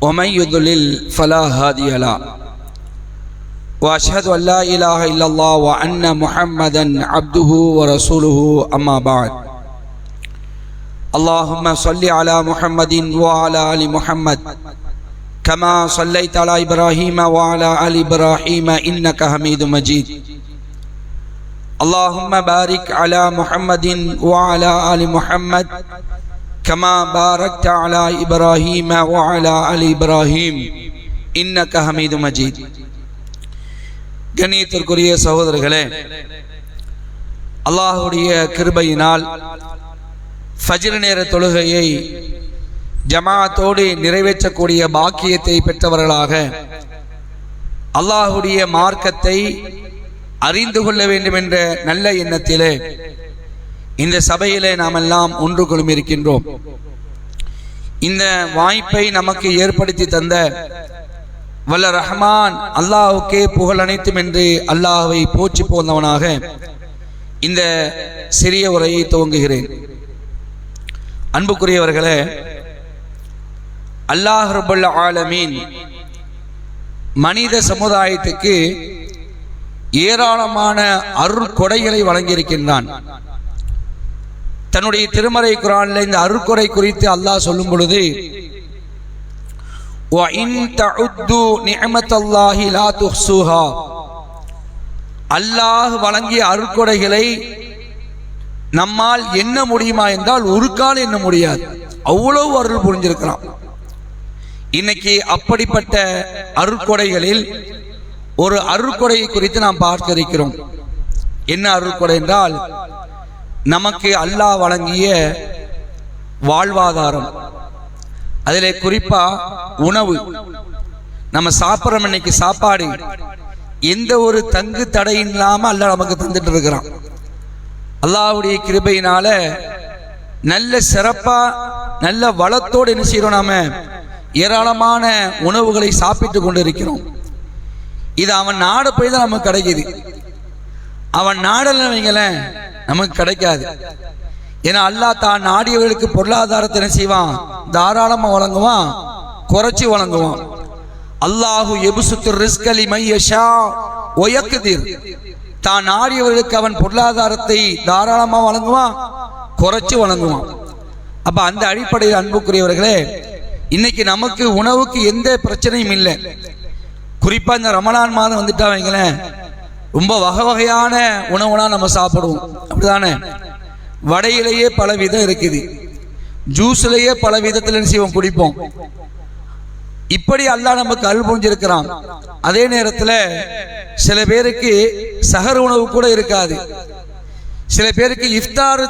ومن يضلل فلا هادي له. وأشهد أن لا إله إلا الله وأن محمدا عبده ورسوله أما بعد. اللهم صل على محمد وعلى آل محمد كما صليت على إبراهيم وعلى آل إبراهيم إنك حميد مجيد. اللهم بارك على محمد وعلى آل محمد كما باركت على ابراهيم وعلى ال ابراهيم انك حميد مجيد கண்ணியத்திற்குரிய சகோதரர்களே அல்லாஹுடைய கிருபையினால் ஃபஜ்ர் நேர தொழுகையை ஜமாத்தோடு நிறைவேற்றக்கூடிய பாக்கியத்தை பெற்றவர்களாக அல்லாஹுடைய மார்க்கத்தை அறிந்து கொள்ள வேண்டும் என்ற நல்ல எண்ணத்திலே இந்த சபையிலே நாம் எல்லாம் ஒன்று இருக்கின்றோம். இந்த வாய்ப்பை நமக்கு ஏற்படுத்தி தந்த வல்ல ரஹ்மான் அல்லாஹுக்கே புகழ் அனைத்தும் என்று அல்லாஹுவை போற்றி போந்தவனாக இந்த சிறிய உரையை துவங்குகிறேன். அன்புக்குரியவர்களே அல்லாஹ் ரபுல் ஆலமீன் மனித சமுதாயத்துக்கு ஏராளமான அருள் கொடைகளை வழங்கியிருக்கின்றான். தன்னுடைய திருமறை குரானில் இந்த அருக்குறை குறித்து அல்லாஹ் சொல்லும் பொழுது அல்லாஹ் வழங்கிய அருட்கொடைகளை நம்மால் எண்ண முடியுமா என்றால் ஒரு கால் முடியாது. அவ்வளவு அருள் புரிஞ்சிருக்கிறான். இன்னைக்கு அப்படிப்பட்ட அருட்கொடைகளில் ஒரு அருட்கொடை குறித்து நாம் பார்க்க இருக்கிறோம் என்ன அருட்கொடை என்றால் நமக்கு அல்லாஹ் வழங்கிய வாழ்வாதாரம். அதிலே குறிப்பா உணவு. நம்ம சாப்பிட்றோம் இன்னைக்கு சாப்பாடு. எந்த ஒரு தங்கு தடையும் இல்லாமல் அல்லாஹ் நமக்கு தந்துட்டு இருக்கிறான் அல்லாவுடைய கிருபையினால நல்ல சிறப்பா நல்ல வளத்தோடு என்ன செய்யறோம் நாம? ஏராளமான உணவுகளை சாப்பிட்டு கொண்டு இருக்கிறோம் இது அவன் நாடு போய் தான் நமக்கு கிடைக்குது. அவன் நாடல் வைங்களேன் நமக்கு கிடைக்காது. ஏன்னா அல்லா தான் நாடியவர்களுக்கு பொருளாதாரத்தை என்ன செய்வான்? தாராளமாக வழங்குவான் குறைச்சி வழங்குவான். அல்லாஹு எபுசுத்து ரிஸ்கலி மையஷா ஒயக்குதீர் தான் நாடியவர்களுக்கு அவன் பொருளாதாரத்தை தாராளமாக வழங்குவான் குறைச்சி வழங்குவான். அப்போ அந்த அடிப்படையில் அன்புக்குரியவர்களே இன்னைக்கு நமக்கு உணவுக்கு எந்த பிரச்சனையும் இல்லை. குறிப்பாக இந்த ரமலான் மாதம் வந்துட்டா வைங்களேன் ரொம்ப வகை வகையான உணவுலாம் நம்ம சாப்பிடுவோம். அப்படிதானே? வடையிலேயே பல விதம் இருக்குது. ஜூஸ்லேயே பல விதத்தில் செய்வோம்? குடிப்போம். இப்படி அல்லா நமக்கு அருள் புரிஞ்சிருக்கிறான். அதே நேரத்தில் சில பேருக்கு சகர் உணவு கூட இருக்காது. சில பேருக்கு இஃப்தார்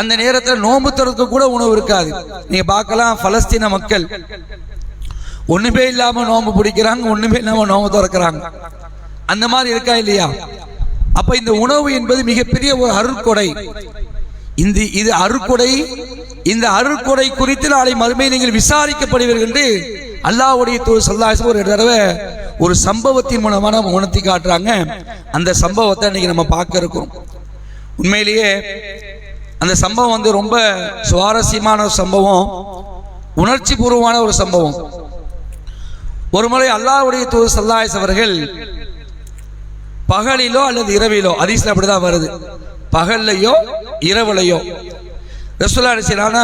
அந்த நேரத்தில் நோம்பு தரத்துக்கு கூட உணவு இருக்காது. நீங்கள் பார்க்கலாம் பலஸ்தீன மக்கள். ஒன்றுமே இல்லாமல் நோம்பு பிடிக்கிறாங்க ஒன்றுமே இல்லாமல் நோம்பு திறக்கிறாங்க. அந்த மாதிரி இருக்கா இல்லையா? அப்ப இந்த உணவு என்பது மிகப்பெரிய ஒரு அருட்கொடை இந்த இது அருட்கொடை இந்த அருட்கொடை குறித்து நாளை மறுமை நீங்கள் விசாரிக்கப்படுவீர்கள் என்று அல்லாவுடைய சொல்லாசம் ஒரு தடவை ஒரு சம்பவத்தின் மூலமா நம்ம உணர்த்தி காட்டுறாங்க. அந்த சம்பவத்தை இன்னைக்கு நம்ம பார்க்க இருக்கோம். உண்மையிலேயே அந்த சம்பவம் வந்து ரொம்ப சுவாரஸ்யமான ஒரு சம்பவம். உணர்ச்சி பூர்வமான ஒரு சம்பவம். ஒரு முறை அல்லாவுடைய தூர் சல்லாயஸ் அவர்கள் பகலிலோ அல்லது இரவிலோ அதிசல அப்படிதான் வருது. பகல்லையோ இரவுலையோ. ரசோல்லா செய்யறாங்க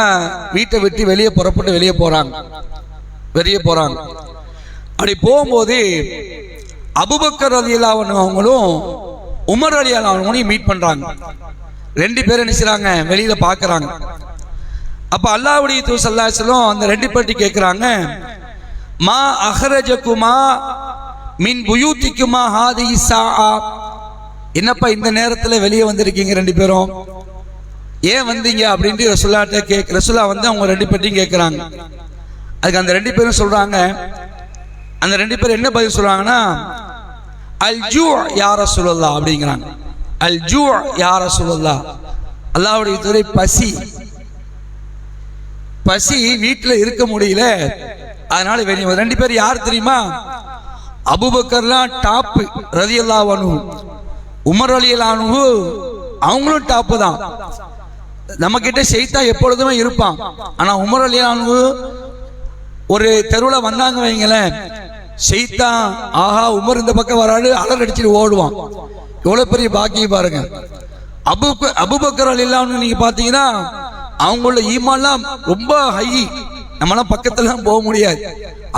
வீட்டை விட்டு வெளியே புறப்பட்டு வெளியே போறாங்க. வெளியே போறாங்க. அப்படி போகும்போது அபுபக்கர் அலி அவங்களும் உமர் அலி அவங்களையும் மீட் பண்றாங்க. ரெண்டு பேரும் நினைச்சாங்க வெளியில பாக்குறாங்க. அப்ப அல்லாவுடைய தூ சல்லாசலம் அந்த ரெண்டு பேர்ட்டி கேட்கிறாங்க மா அஹரஜகுமா மின் புயூத்திக்குமா ஹாதி என்னப்பா இந்த நேரத்தில் வெளியே வந்திருக்கீங்க ரெண்டு பேரும்? ஏன் வந்தீங்க அப்படின்ட்டு ரசுல்லாட்ட கேக் ரசுல்லா வந்து அவங்க ரெண்டு பேர்ட்டையும் கேட்குறாங்க அதுக்கு அந்த ரெண்டு பேரும் சொல்கிறாங்க அந்த ரெண்டு பேரும் என்ன பதில் சொல்கிறாங்கன்னா அல் ஜூ யார சொல்லல்லா அப்படிங்கிறாங்க. அல் ஜூ யார சொல்லல்லா அல்லாவுடைய துறை பசி பசி வீட்டில் இருக்க முடியல. அதனால வெளியே ரெண்டு பேர் யார் தெரியுமா? அபுபக்கர்லாம் டாப் ரதி அல்லாஹ் உமர் அலி அவங்களும் டாப்பு தான். நம்ம கிட்ட செய்தா எப்பொழுதுமே இருப்பான். ஆனா உமர் அலி ஒரு தெருவில் வந்தாங்க வைங்களேன் செய்தா ஆஹா உமர் இந்த பக்கம் வராது அலர் அடிச்சுட்டு ஓடுவான். எவ்வளவு பெரிய பாக்கியம் பாருங்க. அபு அபுபக்கர் அலில்லான்னு நீங்க பாத்தீங்கன்னா அவங்களோட ஈமான்லாம் ரொம்ப ஹை நம்மளாம் பக்கத்துலலாம் போக முடியாது.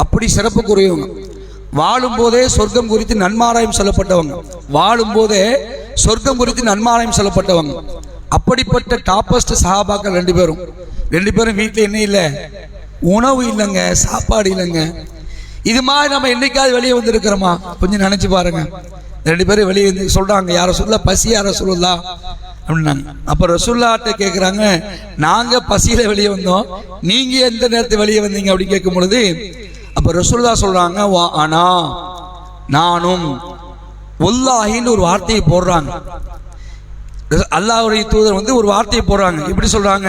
அப்படி சிறப்பு வாழும்போதே வாழும் போதே சொர்க்கம் குறித்து நன்மாராயம் சொல்லப்பட்டவங்க. வாழும் போதே சொர்க்கம் குறித்து நன்மாராயம் சொல்லப்பட்டவங்க. அப்படிப்பட்ட டாப்பஸ்ட் சஹாபாக்கள் ரெண்டு பேரும். ரெண்டு பேரும் வீட்டில் என்ன இல்லை? உணவு இல்லைங்க சாப்பாடு இல்லைங்க. இது மாதிரி நம்ம என்னைக்காவது வெளியே வந்திருக்கிறோமா? கொஞ்சம் நினைச்சு பாருங்க. ரெண்டு பேரும் வெளியே வந்து சொல்றாங்க யார சொல்ல? பசி யார சொல்லலா அப்படின்னாங்க. அப்ப ரசுல்லாட்ட கேட்குறாங்க நாங்க பசியில வெளியே வந்தோம். நீங்க எந்த நேரத்தில் வெளியே வந்தீங்க? அப்படின்னு கேட்கும் பொழுது அப்போ ரசுல்லா சொல்கிறாங்க "வா ஆனா நானும் ஒல்லாஹின்னு ஒரு வார்த்தையை போடுறாங்க. அல்லாஹுடைய தூதர் வந்து ஒரு வார்த்தையை போடுறாங்க. இப்படி சொல்றாங்க?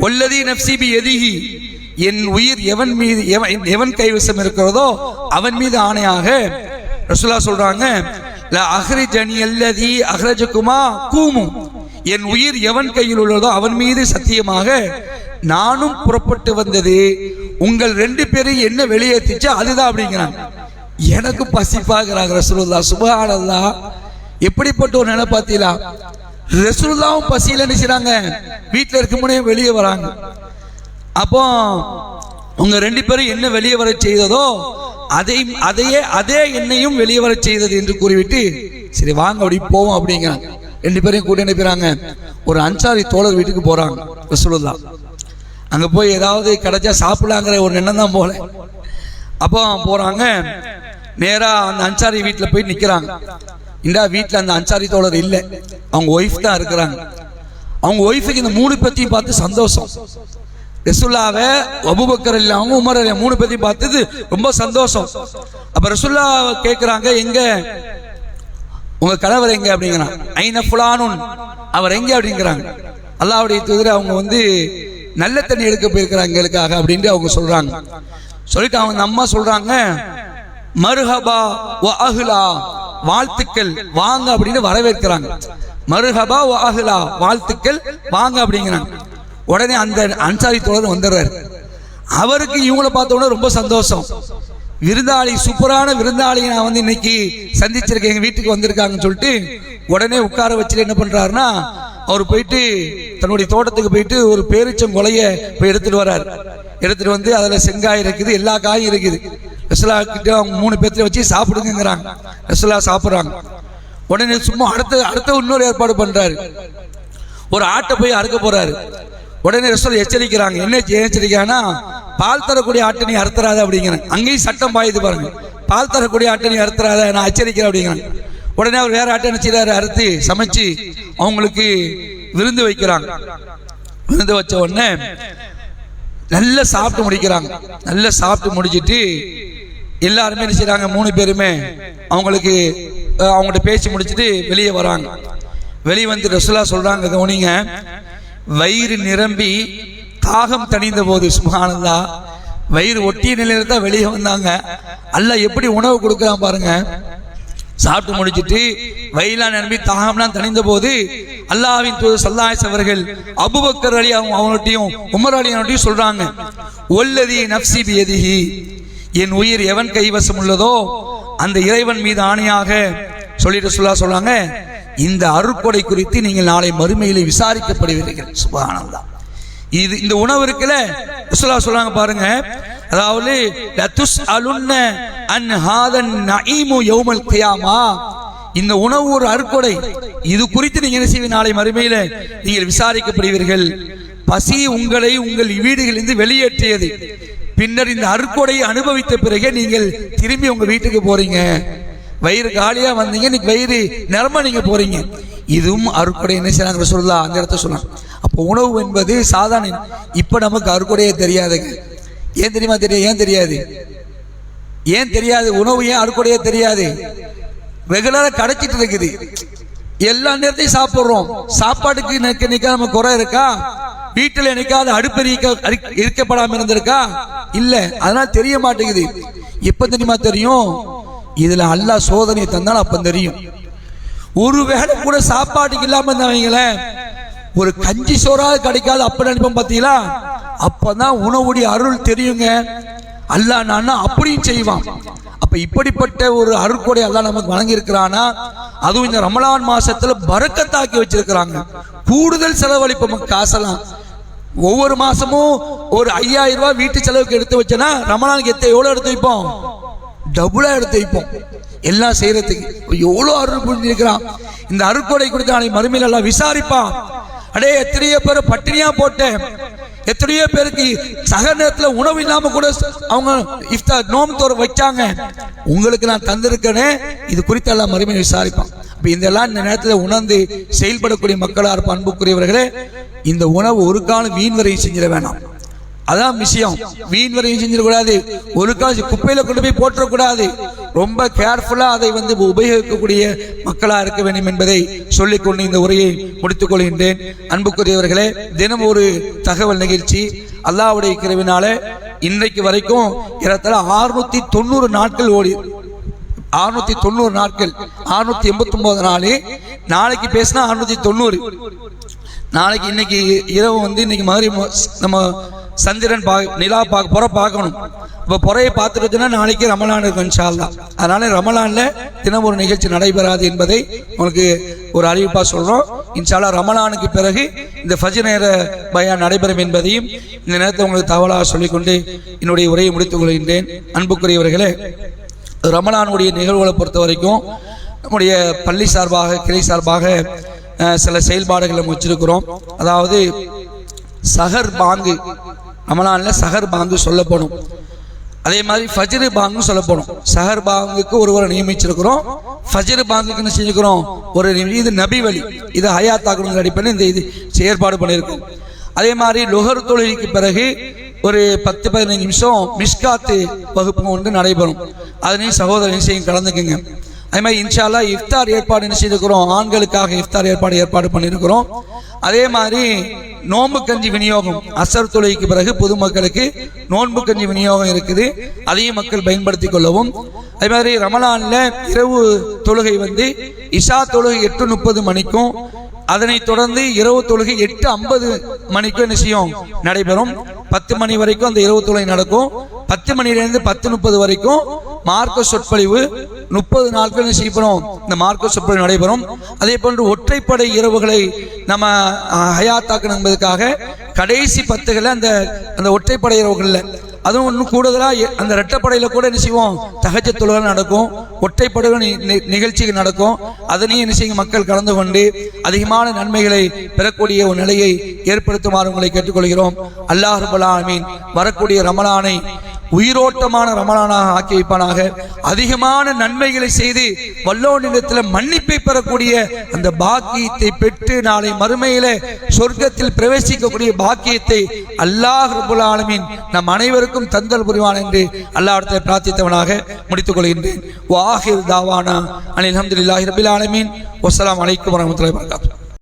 ஒல்லதி நப்சிபி எதிகி என் உயிர் எவன் மீது எவன் எவன் கைவசம் இருக்கிறதோ அவன் மீது ஆணையாக. ரசுல்லா சொல்றாங்க அஹ்ரிஜனி அல்லதி அஹ்ரஜகுமா கூமும் என் உயிர் எவன் கையில் உள்ளதோ அவன் மீது சத்தியமாக நானும் புறப்பட்டு வந்தது உங்கள் ரெண்டு பேரையும் என்ன வெளியேற்றிச்சோ அதுதான் அப்படிங்கிறாங்க. எனக்கு பசிப்பாகிறாங்க ரசூலுல்லா சுபஹானல்லா எப்படிப்பட்ட ஒரு நிலை பார்த்தீங்களா? ரசூலுல்லாவும் பசியில் நினைச்சாங்க வீட்டில் இருக்க முடியும் வெளியே வராங்க. அப்போ உங்க ரெண்டு பேரும் என்ன வெளியே வர செய்ததோ அதை அதையே அதே என்னையும் வெளியே வர செய்தது என்று கூறிவிட்டு சரி வாங்க அப்படி போவோம் அப்படிங்கிறாங்க. ரெண்டு பேரையும் கூட்டி அனுப்பிறாங்க ஒரு அன்சாரி தோழர் வீட்டுக்கு போறாங்க ரசூலுல்லா அங்க போய் ஏதாவது கிடைச்சா சாப்பிடலாங்கிற ஒரு எண்ணம் தான் போல. அப்போ போறாங்க. நேரா அந்த அன்சாரி வீட்டில் போய் நிக்கிறாங்க. இந்தா வீட்டில் அந்த அன்சாரி தோழர் இல்லை. அவங்க ஒய்ஃப் தான் இருக்கிறாங்க. அவங்க ஒய்ஃபுக்கு இந்த மூணு பத்தியும் பார்த்து சந்தோஷம். ரசுல்லாவை அபுபக்கர் இல்லாமல் உமர் அலி மூணு பேத்தையும் பார்த்தது ரொம்ப சந்தோஷம். அப்போ ரசுல்லா கேட்குறாங்க எங்க? உங்க கணவர் எங்க? அப்படிங்கிறான். ஐன புலானுன் அவர் எங்க? அப்படிங்கிறாங்க. அல்லாவுடைய தூதர் அவங்க வந்து நல்ல தண்ணி எடுக்க போயிருக்கிறாங்க எங்களுக்காக அப்படின்ட்டு அவங்க சொல்றாங்க. சொல்லிட்டு அவங்க அம்மா சொல்றாங்க மருஹபா வ அஹ்லா வாழ்த்துக்கள் வாங்க அப்படின்னு வரவேற்கிறாங்க. மருஹபா வ அஹ்லா வாழ்த்துக்கள் வாங்க அப்படிங்கிறாங்க. உடனே அந்த அன்சாரி தோழர் வந்துடுறாரு. அவருக்கு இவங்களை பார்த்த உடனே ரொம்ப சந்தோஷம். விருந்தாளி சூப்பரான விருந்தாளியை நான் வந்து இன்னைக்கு சந்திச்சிருக்கேன். எங்க வீட்டுக்கு வந்திருக்காங்கன்னு சொல்லிட்டு உடனே உட்கார வச்சுட்டு என்ன பண்றாருன்னா அவர் போயிட்டு தன்னுடைய தோட்டத்துக்கு போயிட்டு ஒரு பேரிச்சம் கொலைய போய் எடுத்துட்டு வர்றாரு. எடுத்துட்டு வந்து அதுல செங்காய் இருக்குது எல்லா காயும் இருக்குது. ரசலா கிட்ட அவங்க மூணு பேர்த்துல வச்சு சாப்பிடுங்கிறாங்க ரசலா சாப்பிட்றாங்க. உடனே சும்மா அடுத்த அடுத்த இன்னொரு ஏற்பாடு பண்றாரு. ஒரு ஆட்டை போய் அறுக்க போறாரு. உடனே ரசூல் எச்சரிக்கிறாங்க. என்ன எச்சரிக்கிறாங்கன்னா பால் தரக்கூடிய ஆட்டை நீ அறுத்துறாத அப்படிங்கிறாங்க. அங்கேயும் சட்டம் பாயுது பாருங்க. பால் தரக்கூடிய ஆட்டை நீ அறுத்துறாத நான் எச்சரிக்கிறேன் அப்படிங்கிறாங்க. உடனே அவர் வேற ஆட்டை நினைச்சாரு அறுத்து சமைச்சு அவங்களுக்கு விருந்து வைக்கிறாங்க. விருந்து வச்ச உடனே நல்லா சாப்பிட்டு முடிக்கிறாங்க. நல்லா சாப்பிட்டு முடிச்சிட்டு எல்லாருமே என்ன செய்றாங்க? மூணு பேருமே அவங்களுக்கு அவங்கள்ட்ட பேசி முடிச்சிட்டு வெளியே வராங்க. வெளியே வந்து ரசுல்லா சொல்றாங்க கவனிங்க வயிறு நிரம்பி தாகம் தணிந்த போது சுமானந்தா வயிறு ஒட்டிய நிலையில தான் வெளியே வந்தாங்க. அல்ல எப்படி உணவு கொடுக்குறான் பாருங்க. சாப்பிட்டு முடிச்சிட்டு வயலா நிரம்பி தாகம்லாம் தணிந்த போது அல்லாஹ்வின் தூது சல்லாஸ் அவர்கள் அபுபக்கர் அலி அவங்க அவங்கள்ட்டையும் உமர் அலி சொல்றாங்க ஒல்லதி நப்சி பியதிகி என் உயிர் எவன் கைவசம் உள்ளதோ அந்த இறைவன் மீது ஆணையாக சொல்லிட்டு சொல்லா சொல்றாங்க இந்த அருட்கொடை குறித்து நீங்கள் நாளை மறுமையிலே விசாரிக்கப்படுவீர்கள். சுபானந்தா இது இந்த உணவு இருக்குல்ல ரசூலா சொல்றாங்க பாருங்க அதாவது லத்துஸ் அலுன்ன அன்ஹாதன் நஈமு யௌமல் கியாமா. இந்த உணவு ஒரு அறுக்கொடை. இது குறித்து நீங்க என்ன செய்வீங்க நாளை மறுமையில நீங்கள் விசாரிக்கப்படுவீர்கள். பசி உங்களை உங்கள் வீடுகளிலிருந்து வெளியேற்றியது. பின்னர் இந்த அறுக்கொடையை அனுபவித்த பிறகு நீங்கள் திரும்பி உங்க வீட்டுக்கு போறீங்க. வயிறு காலியா வந்தீங்க. இன்னைக்கு வயிறு நிரம்ப நீங்க போறீங்க. இதுவும் அறுக்கொடை. என்ன செய்யலாம் சொல்லலாம் அந்த இடத்த சொல்லலாம் அப்போ உணவு என்பது சாதாரண. இப்ப நமக்கு அறுக்கொடையே தெரியாதுங்க. ஏன் தெரியுமா தெரியும் ஏன் தெரியாது? ஏன் தெரியாது? உணவு ஏன் அறுக்குடையே தெரியாது? ரெகுலராக கிடைச்சிட்டு இருக்குது. எல்லா நேரத்தையும் சாப்பிட்றோம். சாப்பாட்டுக்கு நிற்க நிக்க நம்ம குறை இருக்கா? வீட்டில் என்னைக்காவது அடுப்பு இருக்கப்படாமல் இருந்திருக்கா? இல்லை. அதனால தெரிய மாட்டேங்குது. எப்போ தெரியுமா தெரியும்? இதில் அல்லா சோதனை தந்தாலும் அப்போ தெரியும். ஒரு வேளை கூட சாப்பாட்டுக்கு இல்லாமல் இருந்தவங்களேன் ஒரு கஞ்சி சோறாவது கிடைக்காது அப்போ நினைப்போம் அப்போ தான் உணவுடைய அருள் தெரியுங்க. அல்லா நான் அப்படியும் செய்வான். அப்போ இப்படிப்பட்ட ஒரு அருட்கொடை அல்லா நமக்கு வழங்கியிருக்கிறானா? அதுவும் இந்த ரமலான் மாசத்துல பறக்கத்தாக்கி வச்சிருக்கிறாங்க. கூடுதல் செலவழிப்போம் காசெல்லாம். ஒவ்வொரு மாசமும் ஒரு ஐயாயிரம் ரூபாய் வீட்டு செலவுக்கு எடுத்து வச்சேன்னா ரமலானுக்கு எத்த எவ்வளோ எடுத்து வைப்போம்? டபுளாக எடுத்து வைப்போம். எல்லாம் செய்யறதுக்கு. எவ்வளோ அருள் புரிஞ்சிருக்கிறான். இந்த அருட்கொடை கொடுத்து நாளைக்கு மறுமையில் எல்லாம் விசாரிப்பான். அடே எத்தனையோ பேர் பட்டினியா போட்டேன். எத்தனையோ பேருக்கு சக நேரத்தில் உணவு இல்லாமல் கூட அவங்க இஃப்தார் நோம் தோற வச்சாங்க. உங்களுக்கு நான் தந்திருக்கேனே இது குறித்து எல்லாம் மறுமையை விசாரிப்பான். இப்போ இதெல்லாம் இந்த நேரத்தில் உணர்ந்து செயல்படக்கூடிய மக்களாக இருப்ப அன்புக்குரியவர்களே இந்த உணவு ஒரு காலம் வீண் வரையும் செஞ்சிட வேணாம். அதான் விஷயம். வீண் வரையும் செஞ்சிடக்கூடாது. ஒரு காசு குப்பையில கொண்டு போய் போட்டுறக்கூடாது. ரொம்ப கேர்ஃபுல்லா அதை வந்து உபயோகிக்கக்கூடிய மக்களா இருக்க வேண்டும் என்பதை சொல்லிக்கொண்டு இந்த உரையை முடித்துக் கொள்கின்றேன். அன்புக்குரியவர்களே தினம் ஒரு தகவல் நிகழ்ச்சி. அல்லாஹ்வுடைய கிரவினால இன்றைக்கு வரைக்கும் ஏறத்தாழ ஆறுநூத்தி தொண்ணூறு நாட்கள் ஓடி அறுநூத்தி தொண்ணூறு நாட்கள் அறுநூத்தி எண்பத்தி ஒன்பது நாள். நாளைக்கு பேசினா அறுநூத்தி தொண்ணூறு. நாளைக்கு இன்னைக்கு இரவு வந்து இன்னைக்கு மாதிரி நம்ம சந்திரன் பா நிலா பார்க்க புற பார்க்கணும். இப்போ புறையை பார்த்துட்டுனா நாளைக்கு ரமலான் இருக்கும் இன்ஷா தான் அதனால ரமலானில் தினம் ஒரு நிகழ்ச்சி நடைபெறாது என்பதை உங்களுக்கு ஒரு அறிவிப்பாக சொல்கிறோம் இன்ஷால்லா ரமலானுக்கு பிறகு இந்த ஃபஜி நேர பயான் நடைபெறும் என்பதையும் இந்த நேரத்தை உங்களுக்கு தவறாக சொல்லிக்கொண்டு என்னுடைய உரையை முடித்துக் கொள்கின்றேன். அன்புக்குரியவர்களே ரமலானுடைய நிகழ்வுகளை பொறுத்த வரைக்கும் நம்முடைய பள்ளி சார்பாக கிளை சார்பாக சில செயல்பாடுகளை வச்சிருக்கிறோம். அதாவது சஹர் பாங்கு ரமலானில் சஹர் பாங்கு சொல்லப்படும். அதே மாதிரி ஃபஜ்ரு பாங்கு சொல்லப்படும். சஹர் பாங்குக்கு ஒருவரை நியமிச்சிருக்கிறோம். ஃபஜ்ரு பாங்குக்கு என்ன செஞ்சுக்கிறோம்? ஒரு இது நபி வழி. இது ஹயாத்தாக்கணுங்கிற அடிப்படையில் இந்த இது ஏற்பாடு பண்ணியிருக்கோம். அதே மாதிரி லுகர் தொழுகைக்கு பிறகு ஒரு பத்து பதினஞ்சு நிமிஷம் மிஸ்காத்து வகுப்பு ஒன்று நடைபெறும். அதனையும் சகோதர செய்யும்? கலந்துக்குங்க. அதே மாதிரி இன்ஷால்லா இஃப்தார் ஏற்பாடு என்ன செய்திருக்கிறோம்? ஆண்களுக்காக இஃப்தார் ஏற்பாடு ஏற்பாடு பண்ணியிருக்கிறோம் அதே மாதிரி நோன்பு கஞ்சி விநியோகம் அசர் தொழுகைக்கு பிறகு பொதுமக்களுக்கு நோன்பு கஞ்சி விநியோகம் இருக்குது. அதையும் மக்கள் பயன்படுத்தி கொள்ளவும். அதே மாதிரி ரமலானில் இரவு தொழுகை வந்து இஷா தொழுகை எட்டு முப்பது மணிக்கும் அதனை தொடர்ந்து இரவு தொழுகை எட்டு ஐம்பது மணிக்கும் என்ன செய்யும்? நடைபெறும். பத்து மணி வரைக்கும் அந்த இரவு தொழுகை நடக்கும். பத்து மணிலேருந்து பத்து முப்பது வரைக்கும் மார்க்க சொற்பொழிவு முப்பது நாட்கள் என்ன செய்யப்படும் இந்த மார்க்க சொற்பொழிவு நடைபெறும். அதே போன்று ஒற்றைப்படை இரவுகளை நம்ம ஹயாத்தாக்கணும் என்பதற்காக கடைசி பத்துகளை அந்த அந்த ஒற்றைப்படை இரவுகளில். அதுவும் இன்னும் கூடுதலாக அந்த ரெட்டப்படையில் கூட என்ன செய்வோம்? தகஜ தொழுகை நடக்கும். ஒற்றைப்படை நி- நி- நிகழ்ச்சிகள் நடக்கும். அதனையும் என்ன செய்யும் மக்கள் கலந்து கொண்டு அதிகமான நன்மைகளை பெறக்கூடிய ஒரு நிலையை ஏற்படுத்துமாறு உங்களை கேட்டுக்கொள்கிறோம். அல்லாஹ் ரபுல் வரக்கூடிய ரமலானை உயிரோட்டமான ரமலானாக ஆக்கி வைப்பானாக. அதிகமான நன்மைகளை செய்து வல்லோனிடத்தில் மன்னிப்பை பெறக்கூடிய அந்த பாக்கியத்தை பெற்று நாளை மறுமையில சொர்க்கத்தில் பிரவேசிக்கக்கூடிய பாக்கியத்தை அல்லாஹ் ரபுல் நம் அனைவருக்கும் தந்தல் புரிவான் என்று அல்லாஹ்விடத்தில் பிரார்த்தித்தவனாக முடித்துக் கொள்கின்றேன். வாஹிர் தாவானா அனில் அஹமதுல்லாஹி ரபில் ஆலமீன். வஸ்ஸலாமு அலைக்கும் வரமத்துல வபரகாத்துஹு.